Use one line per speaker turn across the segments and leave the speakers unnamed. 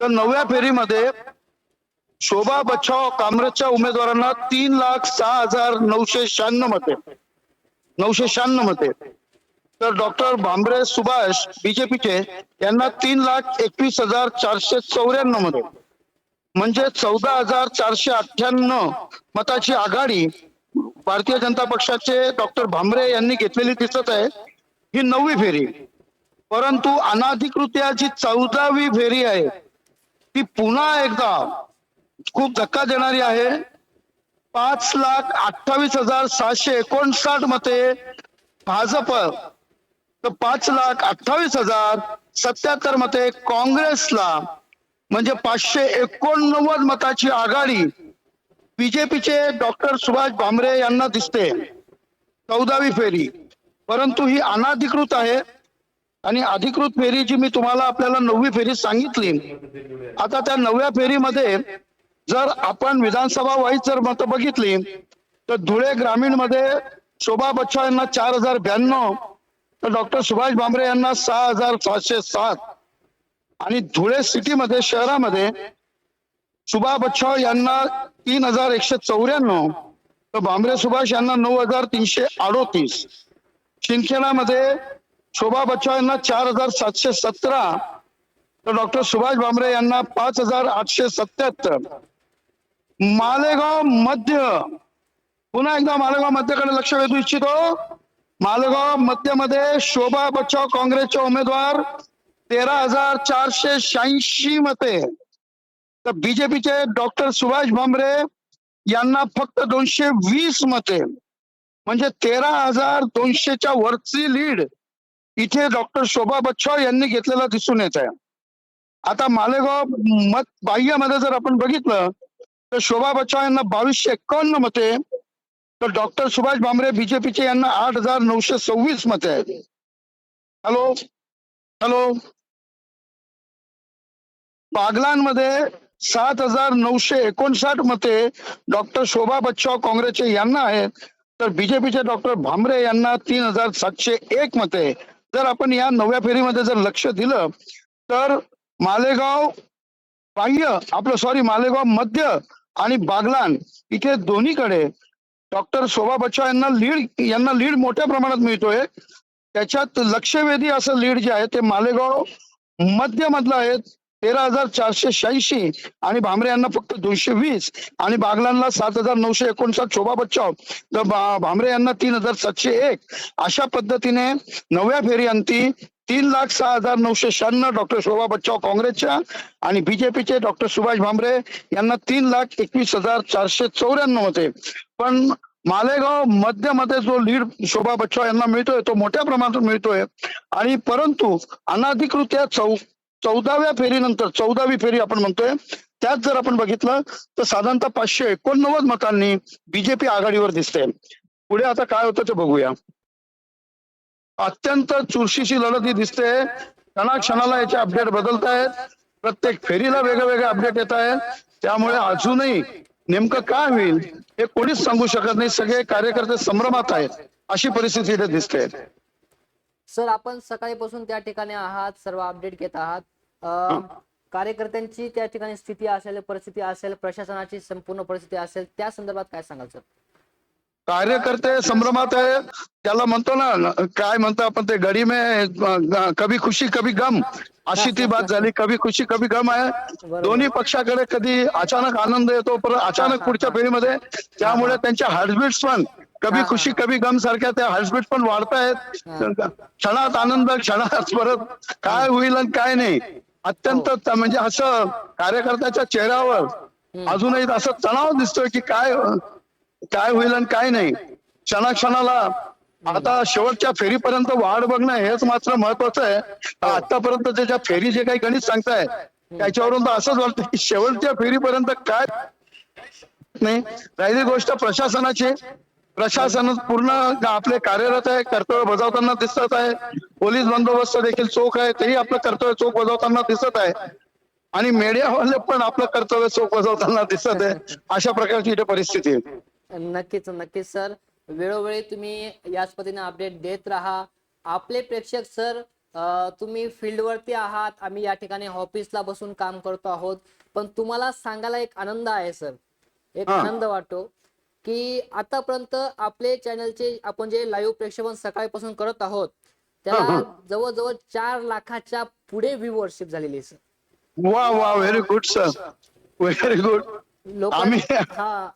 तर नवव्या फेरीमध्ये शोभा बच्छाव काँग्रेसच्या उमेदवारांना तीन लाख सहा हजार नऊशे शहाण्णव मते. नऊशे शहाण्णव मते. तर डॉक्टर भांबरे सुभाष बीजेपीचे यांना तीन लाख एकवीस हजार चारशे चौऱ्याण्णवमध्ये म्हणजे चौदा हजार चारशे अठ्ठ्याण्णव मताची आघाडी भारतीय जनता पक्षाचे डॉक्टर भांबरे यांनी घेतलेली दिसत आहे. ही नववी फेरी. परंतु अनाधिकृत्या जी चौदावी फेरी आहे ती पुन्हा एकदा खूप धक्का देणारी आहे. पाच लाख अठ्ठावीस हजार सहाशे एकोणसाठ मते भाजप तर पाच लाख अठ्ठावीस हजार सत्याहत्तर मते काँग्रेसला म्हणजे पाचशे एकोणनव्वद मताची आघाडी बीजेपीचे डॉक्टर सुभाष भामरे यांना दिसते. चौदावी फेरी. परंतु ही अनाधिकृत आहे. आणि अधिकृत फेरी जी मी तुम्हाला आपल्याला नववी फेरी सांगितली. आता त्या नवव्या फेरीमध्ये जर आपण विधानसभा वाईज जर मतं बघितली तर धुळे ग्रामीणमध्ये शोभा बच्छाव यांना चार हजार ब्याण्णव तर डॉक्टर सुभाष भामरे यांना सहा हजार सहाशे सात आणि धुळे सिटी मध्ये शहरामध्ये सुभा बच्छाव यांना तीन हजार एकशे चौऱ्याण्णव तर भामरे सुभाष यांना नऊ हजार तीनशे अडोतीस. शिंदखेडामध्ये शोभा बच्छाव यांना चार हजार सातशे सतरा तर डॉक्टर सुभाष भामरे यांना पाच हजार आठशे सत्याहत्तर. मालेगाव मध्य पुन्हा एकदा मालेगाव मध्यकडे लक्ष वेधू इच्छितो. मालेगाव मध्यमध्ये शोभा बच्छाव काँग्रेसचे उमेदवार तेरा हजार चारशे शहाऐंशी मते. तर बीजेपीचे डॉक्टर सुभाष भामरे यांना फक्त दोनशे वीस मते. म्हणजे तेरा हजार दोनशेच्या वरची लीड. इथे डॉक्टर शोभा बच्छाव यांनी घेतलेला दिसून येत आहे आता मालेगाव मत बाह्यमध्ये जर आपण बघितलं तर शोभा बच्छाव यांना बावीसशे एक्कावन्न मते तर डॉक्टर सुभाष भामरे बीजेपीचे यांना आठ हजार नऊशे सव्वीस मते आहेत. हॅलो? हॅलो? बागलांमध्ये सात हजार नऊशे एकोणसाठ मते डॉक्टर शोभा बच्छाव काँग्रेसचे यांना आहेत तर बीजेपीचे डॉक्टर भामरे यांना तीन हजार सातशे एक मते. जर आपण या नव्या फेरीमध्ये जर लक्ष दिलं तर मालेगाव बाह्य आपलं सॉरी मालेगाव मध्य आणि बागलान इथे दोन्हीकडे डॉक्टर शोभा बच्चा यांना लीड यांना लीड मोठ्या प्रमाणात मिळतोय. त्याच्यात लक्षवेधी असं लीड जे आहे ते मालेगाव मध्य मधलं आहे. तेरा हजार चारशे शहाऐंशी आणि भामरे यांना फक्त दोनशे वीस आणि बागलांना सात हजार नऊशे एकोणसाठ शोभा बच्चाव. तर भामरे यांना तीन हजार सातशे एक. अशा पद्धतीने नव्या फेरी अंती तीन लाख सहा हजार नऊशे शहाण्णव डॉक्टर शोभा बच्चाव काँग्रेसच्या आणि बीजेपीचे डॉक्टर सुभाष भामरे यांना तीन लाख एकवीस हजार चारशे चौऱ्याण्णव होते. पण मालेगाव मध्यमध्ये जो लीड शोभा बच्चाव यांना मिळतोय तो मोठ्या प्रमाणात मिळतोय. आणि परंतु अनाधिकृत या चौ चौदाव्या फेरीनंतर चौदावी फेरी आपण म्हणतोय त्यात जर आपण बघितलं तर साधारणतः पाचशे एकोणनव्वद मतांनी बीजेपी आघाडीवर दिसते पुढे आता काय होतं ते बघूया. अत्यंत चुरशीची लढत ही दिसते. क्षणाक्षणाला याचे अपडेट बदलत आहेत प्रत्येक फेरीला वेगळे वेगळे अपडेट येत आहेत त्यामुळे अजूनही नेमकं काय होईल हे कोणीच सांगू शकत नाही. सगळे कार्यकर्ते संभ्रमात आहेत. अशी परिस्थिती इथे दिसते
सर आपण सकाळीपासून त्या ठिकाणी आहात सर्व अपडेट घेत आहात. अं, कार्यकर्त्यांची त्या ठिकाणी स्थिती असेल परिस्थिती असेल प्रशासनाची संपूर्ण परिस्थिती असेल त्या संदर्भात काय सांगाल सर?
कार्यकर्ते संभ्रमात आहे. त्याला म्हणतो ना काय म्हणतो आपण ते गडी में कभी खुशी कभी गम. अशी ती बात झाली. कभी खुशी कभी गम आहे. दोन्ही पक्षाकडे कधी अचानक आनंद येतो परत अचानक पुढच्या फेरीमध्ये. त्यामुळे त्यांच्या हार्टबीट्स पण कभी खुशी कभी गम सारख्या त्या हार्टबीट पण वाढतायत क्षणात आनंद क्षणात परत काय होईल आणि काय नाही. अत्यंत
हो.
म्हणजे असं कार्यकर्त्याच्या चेहऱ्यावर अजूनही असं तणाव दिसतोय की काय काय होईल आणि काय नाही. क्षणाक्षणाला आता शेवटच्या फेरीपर्यंत वाढ बघणं हेच मात्र महत्वाचं आहे. आतापर्यंत जे ज्या फेरी जे काही गणित सांगताय त्याच्यावरून तर असंच वाटतं की शेवटच्या फेरीपर्यंत काय? नाही. राहिली गोष्ट प्रशासनाची. प्रशासन पूर्ण आपले कार्यरत आहे कर्तव्य बजावताना दिसत आहे. पोलीस बंदोबस्त देखील चोख आहे तेही आपलं कर्तव्य चोख बजावताना दिसत आहे. आणि मीडियावाले पण आपलं कर्तव्य चोख बजावताना दिसत आहे. अशा प्रकारची इथे परिस्थिती आहे.
नक्कीच नक्कीच सर. वेळोवेळी तुम्ही याच पद्धतीने अपडेट देत राहा. आपले प्रेक्षक सर तुम्ही फील्डवरती आहात. आम्ही या ठिकाणी ऑफिसला बसून काम करतो आहोत. पण तुम्हाला सांगायला एक आनंद आहे सर एक. आनंद वाटतो की आतापर्यंत आपले चॅनलचे आपण जे लाईव्ह प्रेक्षेपण सकाळपासून करत आहोत त्याला जवळजवळ चार लाखाच्या पुढे व्ह्यूवरशिप झालेली आहे सर
वा वा very good sir very good आम्ही-
हा.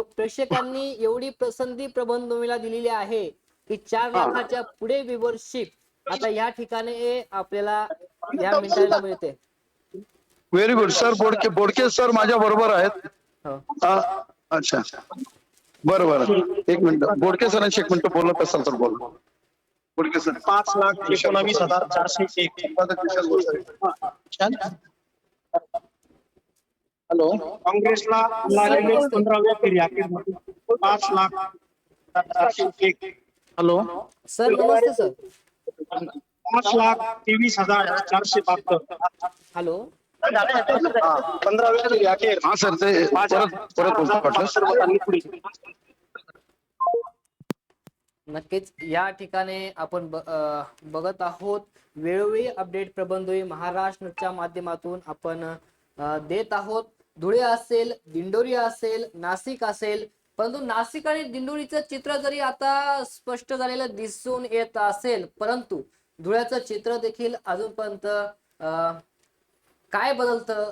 प्रेक्षकांनी एवढी पसंती प्रबंधभूमीला दिलेली आहे की चार लाखाच्या पुढे व्ह्यूवरशिप आता या ठिकाणी आपल्याला या मिनिटाला मिळते.
Very good sir Bodke Bodke sir माझ्या बरोबर आहेत.
हो.
हा, अच्छा. बरं बरं. एक मिनिट. बोडके सरांशी एक मिनिट बोलत असाल तर बोल. बोडके सर
पाच लाख एकोणावीस हजार चारशे एक.
हॅलो.
काँग्रेसला पंधराव्या फेऱ्यातील पाच लाख. हॅलो.
सर नमस्ते सर.
पाच लाख तेवीस हजार चारशे बहात्तर.
हॅलो.
पंधराव्या फेऱ्याखेर
हा सर ते परत परत बोलतो वाटलं?
नक्कीच या ठिकाणी आपण बघत आहोत वेळोवेळी अपडेट प्रबंधोई महाराष्ट्रच्या माध्यमातून आपण देत आहोत. धुळे असेल दिंडोरी असेल नाशिक असेल परंतु नाशिक आणि दिंडोरीचं चित्र जरी आता स्पष्ट झालेलं दिसून येत असेल परंतु धुळ्याचं चित्र देखील अजूनपर्यंत अं, काय बदलतं?